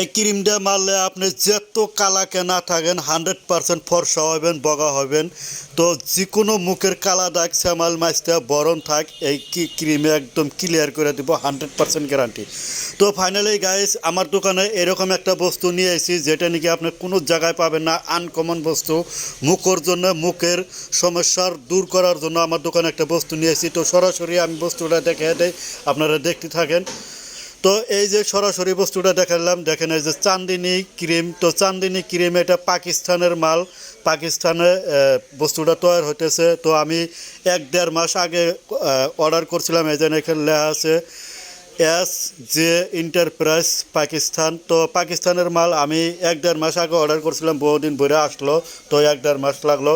এই ক্রিমটা মারলে আপনি যত কালাকে না থাকেন, হান্ড্রেড পার্সেন্ট ফর্সা হবেন বগা হবেন তো যে কোনো মুখের কালা দাগ, শ্যামাল মাছটা বরণ থাক, এই ক্রিমে একদম ক্লিয়ার করে দিব, হান্ড্রেড পার্সেন্ট গ্যারান্টি তো ফাইনালি গাইস আমার দোকানে এরকম একটা বস্তু নিয়ে এসেছি, যেটা নাকি আপনি কোনো জায়গায় পাবেন না আনকমন বস্তু। মুখের জন্য মুখের সমস্যার দূর করার জন্য আমার দোকানে একটা বস্তু নিয়ে এসেছি। তো সরাসরি আমি বস্তুটা দেখে দেই, আপনারা দেখতে থাকেন। তো এই যে সরাসরি বস্তুটা দেখালাম, দেখেন এই যে চান্দিনী ক্রিম, তো চান্দিনী ক্রিম এটা পাকিস্তানের মাল, পাকিস্তানে বস্তুটা তৈরি হইতেছে। তো আমি এক দেড় মাস আগে অর্ডার করছিলাম, এই যে এখানে লেখা আছে এস জে ইন্টারপ্রাইজ পাকিস্তান তো পাকিস্তানের মাল আমি এক দেড় মাস আগে অর্ডার করছিলাম, বহুদিন ভরে আসলো, তো এক দেড় মাস লাগল।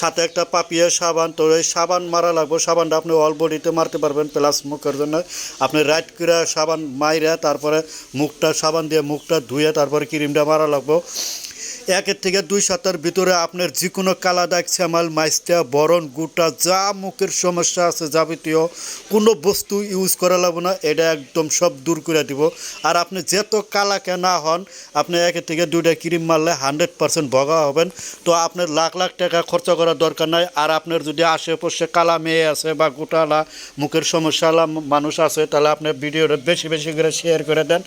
সাথে একটা পাপিয়া সাবান, তো এই সাবান মারা লাগবো, সাবানটা আপনি অল বডিতে মারতে পারবেন প্লাস মুখের জন্য। আপনি রাইট করে সাবান মাইরা, তারপরে মুখটা সাবান দিয়ে মুখটা ধুয়ে, তারপরে ক্রিমটা মারা লাগবো। একের থেকে দুই সপ্তাহের ভিতরে আপনার যে কোনো কালা দাগ, শ্যামাল মাইস্টা বরণ, গুটা যা মুখের সমস্যা আছে যাবতীয়, কোনো বস্তু ইউজ করা লাগবে না, এটা একদম সব দূর করে দিব। আর আপনি যত কালাকে না হন, আপনি একের থেকে দুইটা ক্রিম মারলে হান্ড্রেড পার্সেন্ট ভগা হবেন। তো আপনার লাখ লাখ টাকা খরচা করার দরকার নাই। আর আপনার যদি আশেপাশে কালা মেয়ে আছে বা গোটালা মুখের সমস্যাওয়ালা মানুষ আছে, তাহলে আপনি ভিডিওটা বেশি বেশি করে শেয়ার করে দেন,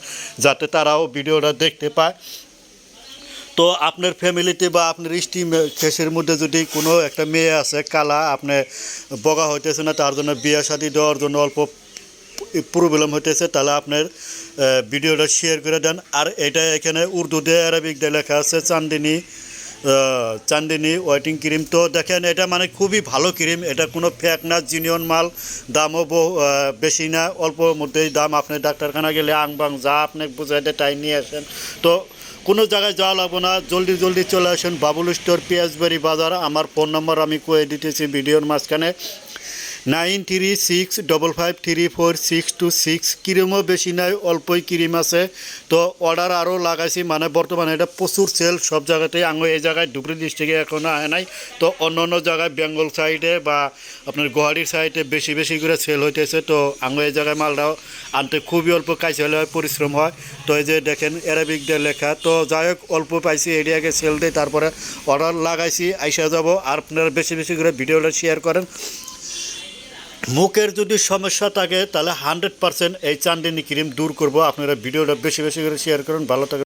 যাতে তারাও ভিডিওটা দেখতে পায়। তো আপনার ফ্যামিলিতে বা আপনার স্টিম খেসের মধ্যে যদি কোনো একটা মেয়ে আছে, কালা, আপনি বগা হইতেছে না, তার জন্য বিয়ে শাদি দেওয়ার জন্য অল্প প্রবলেম হইতেছে, তাহলে আপনার ভিডিওটা শেয়ার করে দেন। আর এটা এখানে উর্দু দিয়ে আরবিক দিয়ে লেখা আছে, চান্দিনী চান্দিনী ওয়েটিং ক্রিম তো দেখেন, এটা মানে খুবই ভালো ক্রিম এটা কোনো ফ্যাক না জিনিয়ন মাল, দামও বহু বেশি না অল্প মধ্যেই দাম। আপনি ডাক্তারখানা গেলে আং বাং যা আপনি বুঝাই দেয় তাই নিয়ে আসেন। তো কোনো জায়গায় যাওয়া লাগবো না। জলদি জলদি চলে আসুন বাবুল স্টোর, পেঁয়াজবাড়ি বাজার। আমার ফোন নম্বর আমি কয়ে দিতেছি ভিডিওর মাঝখানে। Nine three six double five three four six two six ক্রিমও বেশি নাই, অল্পই ক্রিম আছে। তো অর্ডার আরও লাগাইছি মানে বর্তমানে এটা প্রচুর সেল সব জায়গাতেই আঙো এই জায়গায় ধুবড়ি ডিস্ট্রিক্টে এখনও আহে নাই। তো অন্য অন্য জায়গায় বেঙ্গল সাইডে বা আপনার গুয়াহাটির সাইডে বেশি বেশি করে সেল হইতেছে। তো আঙো এই জায়গায় মালটাও আনতে খুবই অল্প কাজ হলে হয়, পরিশ্রম হয়। তো এই যে দেখেন অ্যারাবিক দিয়ে লেখা। তো যাই হোক, অল্প পাইছি এরিয়াকে সেল দেয় তারপরে অর্ডার লাগাইছি, আইসা যাব। আর আপনারা বেশি বেশি করে ভিডিওটা শেয়ার করেন। মুখের যদি সমস্যা থাকে, তাহলে হান্ড্রেড পার্সেন্ট এই চান্দিনী ক্রিম দূর করব। আপনারা ভিডিওটা বেশি বেশি করে শেয়ার করুন। ভালো থাকে